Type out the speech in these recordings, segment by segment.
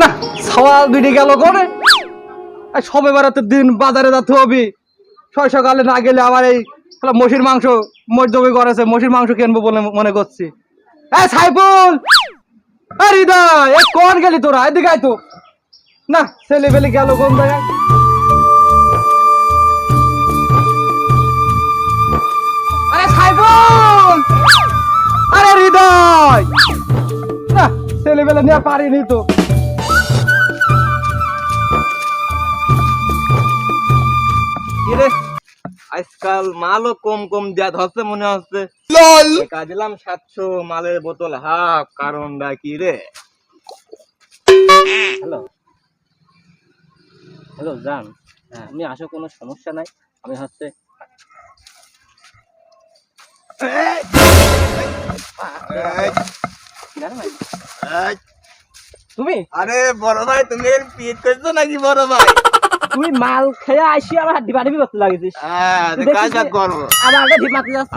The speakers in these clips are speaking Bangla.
না, সওয়াল দুইটি গেল করে সবে বেড়াতে দিন বাজারে যেতে হবে। ছয় সকালে না গেলে আবার এই মসির মাংস মজদবি করেছে, মসির মাংস কিনবো বলে মনে করছি। হ্যাঁ সাইফুল! আরে এ কোন গেলি তোরা? এদিকে তো। না ছেলে পেলে গেল কোন জায়গায়? আরে সাইফুল! আরে হৃদয়! না ছেলে পেলে নিয়ে পারিনি তো। আজকাল মালও কম কম দেয়া ধরছে মনে হচ্ছে। টাকা দিলাম সাতশো মালের বোতল। হাফ কারণ দা কি রে হ্যালো। হ্যালো জান। হ্যাঁ আমি আসো কোনো সমস্যা নাই। আমি হচ্ছে জানো ভাই, তুমি? আরে বড় ভাই তুমি পিট করছ নাকি বড় ভাই? তুমি মাল খেয়ে আসি আমার ডিবা ডিবি করতে লাগেছিস হ্যাঁ তুই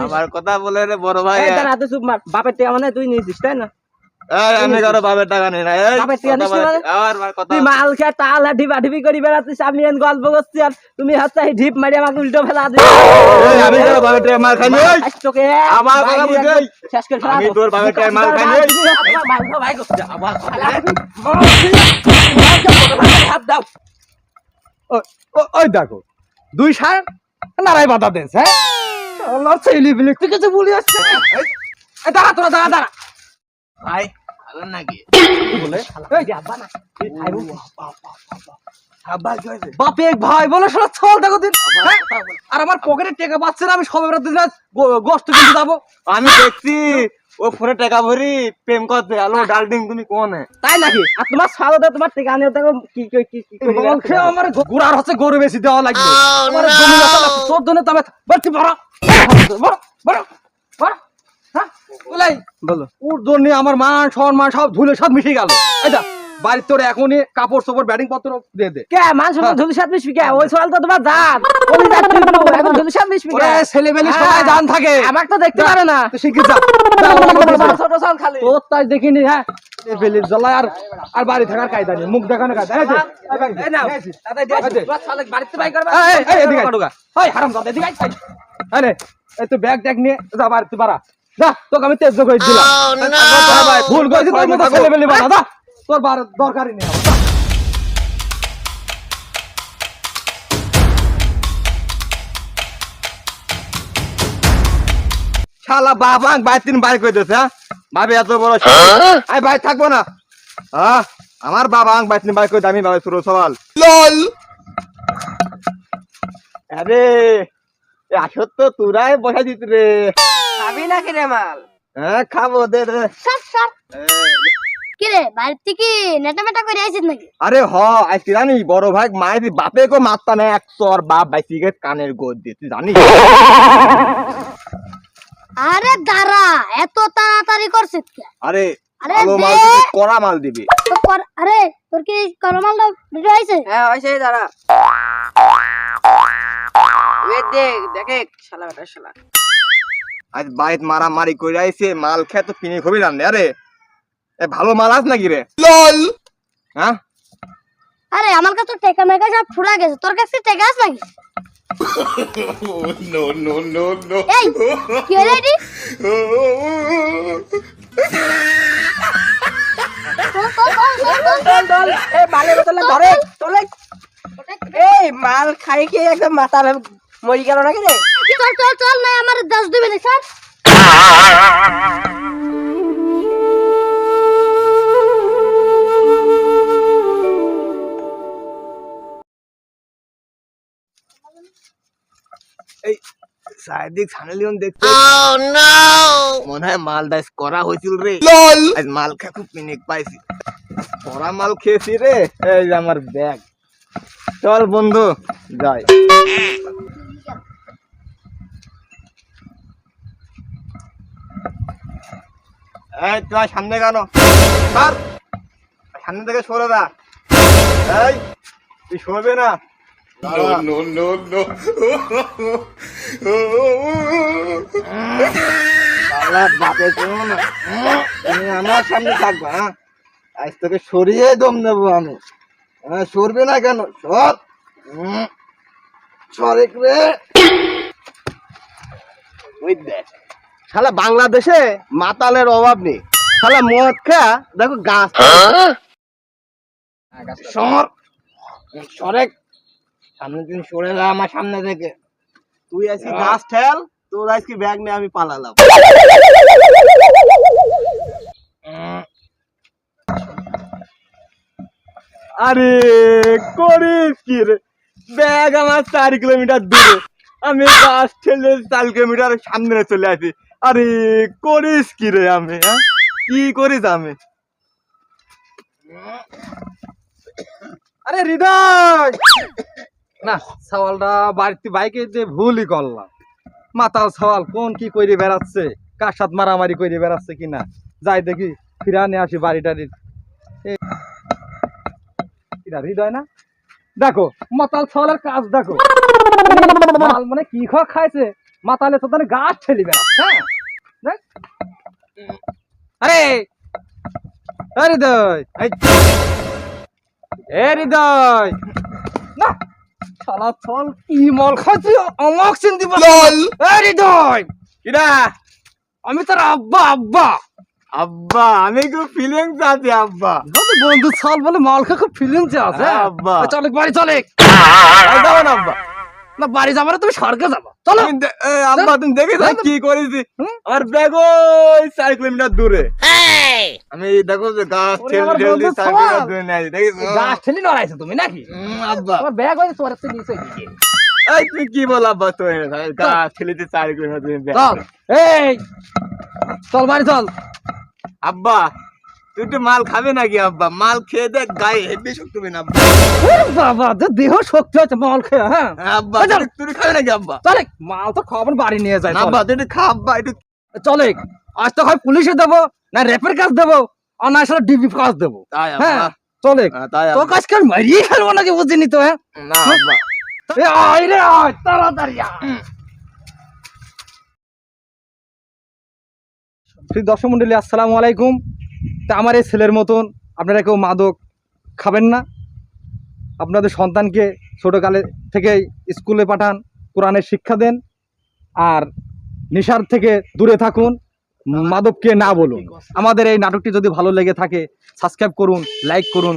আমার কথা বলে রে বড় ভাই তুই মার। বাপের টাকা মানে তুই নিয়েছিস তাই না? মানে? গল্প করছি আর তুমি হচ্ছে ঢিপ মারি আমাকে উল্টো ফেলা শেষ করে ওই দেখো দুই সার নারাই বাধা দেন হ্যাঁ? বিলে তুই কিছু বলি আসছে দাঁড়া তোরা দাঁড়া দাঁড়া। ভাই ভালো নাকি? বলে এই, আব্বা না তুই খাইবো বাপে ভাই বলে শোনা ছল দেখো দিন। হ্যাঁ? আর আমার পকেটে টাকা পাচ্ছে না আমি সবে বেড়াতে দিন গোস্ত কিনতে যাব। আমি দেখছি ও ফোনে টাকা ভরি প্রেম করতে আলো ডালডিং তুমি কোনে? তাই নাকি? আর তোমার সালতে তোমার টিকা নিয়ে দেখো কি কি কি কি করে আমার গুড়ার হচ্ছে গরু বেশি দেওয়া লাগবে। আমার জমি লাগবে তোর জন্য তবে বলছি বড় বড় বড়। বলো। ওর জন্য আমার মান সম্মান সব ধুলে সব মিশে গেল। এটা বাড়ির তোর এখনই কাপড় চোপড় ব্যাটিং পত্র দিয়ে দে। কে মানুষ হ্যাঁ। ধুলি সাত মিশবি কে? ওই সওয়াল তো তোমার জাত। ওই কিন্তু এখন ধুলি সাত মিশবি কে? ওরে ছেলেবেলে সবাই হ্যাঁ। জান থাকে। আমাকে তো দেখতে পারে না। তুই শিখে যা। ছোট সওয়াল খালি। তোর তাই দেখিনি হ্যাঁ। ছেলেবেলে জ্বালায় আর আর বাড়ি থাকার কায়দা নেই। মুখ দেখানো কায়দা এই যে, এই ব্যাগ দে, এই নাও। এই যে। তাতে দিয়ে এই বাড়িতে বাই করবা। এই, এই, এই, এদিকে। ওই, হারাম দাদা, এদিকে। আরে, এই তুই ব্যাগ ট্যাগ নিয়ে যা বাড়িতে বাড়া। যা, তোকে আমি তেজ করে দিলাম। ভুল করেছি, তোর মতো ছেলেবেলে বানা, যা। তোর বার দরকারই নেই আমার, শালা বাবা বাইর তিন বাইর করে দিয়েছে হ্যাঁ? ভাবি এত বড় আই ভাই থাকব না। হ্যাঁ? আমার বাবা আং বাইর তিন বাইর করে দিয়ে আমি বাবা শুরু সওয়াল আরে আসত তো তুরাই বসা দিত রে। খাবি নাকি রে মাল? হ্যাঁ খাব দে রে সর সর। কিরে বাড়ির থেকে নেটা মেটা করে আইছিস নাকি? আরে হ আজকে জানি বড় ভাই মায়ের বাপে কো মারতা না এক তোর বাপ বাইসি গে কানের গোদ দিয়ে তুই জানিস? আরে দাঁড়া এত তাড়াতাড়ি করছিস কে? আরে আরে ভালো মাল দে। দিবি কড়া মাল দিবি। আরে তোর কি করমালটা ভিডিও আইছে? হ্যাঁ ওই দাঁড়া। দেখ দেখে শালা বেটা শালা। আজ বাইত মারামারি করে আইছে মাল খেয়ে তো কিনে খবি রান্নে আরে এ ভালো মাল আস নাকি রে? লল! হ্যাঁ? আরে আমার কাছে তো টেকা মেকা সব ফুরা গেছে। তোর কাছে টেকা আছে নাকি? no, no, no, no. এই কি হলো এটি? চল এই মাল খাই খেয়ে একদম মাথা মরি গেল নাকি রে? চল চল চল না আমার দশ দিবে না স্যার এই সাইদিক সানেলিয়ন দেখতে। মনে হয় মাল দাইস করা হয়েছিল রে। আজ মাল খেয়ে খুব পিনিক পাইছি। করা মাল খেয়েছি রে। এই আমার ব্যাগ। চল বন্ধু যাই। এই তোমার সামনে কেন? সর। সামনে থেকে সরে দা এই তুই সরবে না? No, no, no, no. শালা বাপে না তুমি আমার সামনে থাকবা হ্যাঁ? আজ তোকে সরিয়ে দম দেবো আমি। হ্যাঁ সরবি না কেন? সর। হুম, সরেক রে। ওই দেখ। শালা বাংলাদেশে মাতালের অভাব নেই। শালা মদ খা দেখো গাছ। সর। সরেক। সামনে দিন সরে যা আমার সামনে থেকে। তুই আজকে গাছ ঠেল তোর আজকে ব্যাগ নিয়ে আমি পালালাম। আরে করিস কি রে? ব্যাগ আমার চার কিলোমিটার দূরে। আমি গাছ ঠেলে চার কিলোমিটার সামনে চলে আসি। আরে করিস কি রে আমি হ্যাঁ? কি করিস আমি? আরে হৃদয়! না, সওয়ালটা বাড়িতে বাইকে যে ভুলই করলাম। মাতাল সওয়াল কোন কি করে বেড়াচ্ছে? কার সাথে মারামারি করে বেড়াচ্ছে কিনা? যাই দেখি, ফিরা নিয়ে আসি বাড়ি হৃদয় না? দেখো, মাতাল সওয়ালের কাজ দেখো। মানে কি খাওয়া খাইছে? মাতালে তো তাহলে গাছ ঠেলি বেড়াচ্ছে হ্যাঁ। আরে! হৃদয়! এ হৃদয়! না! শালা ছল কি মল খাচ্ছি? অমক চিনতে পারল এ হৃদয়! কিরা? আমি তোর আব্বা আব্বা। আব্বা আমি খুব ফিলিংস আছি আব্বা। বন্ধু ছল বলে মাল খা খুব ফিলিংস আছে। আব্বা। চলে বাড়ি চলে। আব্বা। না বাড়ি যাব না তুমি স্বর্গে যাব। চলো। আব্বা তুমি দেখেছ হ্যাঁ, কি করেছি? আমার ব্যাগ ওই চার কিলোমিটার দূরে। আমি দেখো যে গাছ ওরে ঠেল আমার ঠেল দিয়ে বন্ধু চার কিলোমিটার দূরে নিয়ে আসি গাছ ঠেলি লড়াইছো তুমি নাকি? আব্বা। আমার ব্যাগ হয়েছে তোর থেকে নিচে দিকে এই তুমি কি বল আব্বা তো গাছ ঠেলে দিয়ে চার কিলোমিটার দূরে এই চল বাড়ি চল। আব্বা তুই একটু মাল খাবে নাকি আব্বা? মাল খেয়ে দেখ গায়ে। শক্তি হবে না আব্বা। বাবা যে দেহ শক্তি আছে মাল খেয়ে হ্যাঁ? হ্যাঁ, আব্বা তুই- খাবে নাকি আব্বা? চলে মাল তো খাবার বাড়ি নিয়ে যায় আব্বা তুই একটু খা আব্বা একটু চলে আজ তো হয় পুলিশে দেবো না রেপের কাজ দেবো আর না আসলে ডিবি কাজ দেবো। হ্যাঁ চলে হ্যাঁ, তো কাজ কাজ মারিয়ে খেলব নাকি বুঝিনি তো হ্যাঁ? না আব্বা। আয় রে আয় তাড়াতাড়ি আয়। শ্রী দর্শক মন্ডলী আসসালামু আলাইকুম। তা আমার এই ছেলের মতন আপনারা কেউ মাদক খাবেন না। আপনাদের সন্তানকে ছোটোকালে থেকেই স্কুলে পাঠান কোরআনের শিক্ষা দেন আর নেশার থেকে দূরে থাকুন, মাদককে না বলুন। আমাদের এই নাটকটি যদি ভালো লেগে থাকে, সাবস্ক্রাইব করুন, লাইক করুন।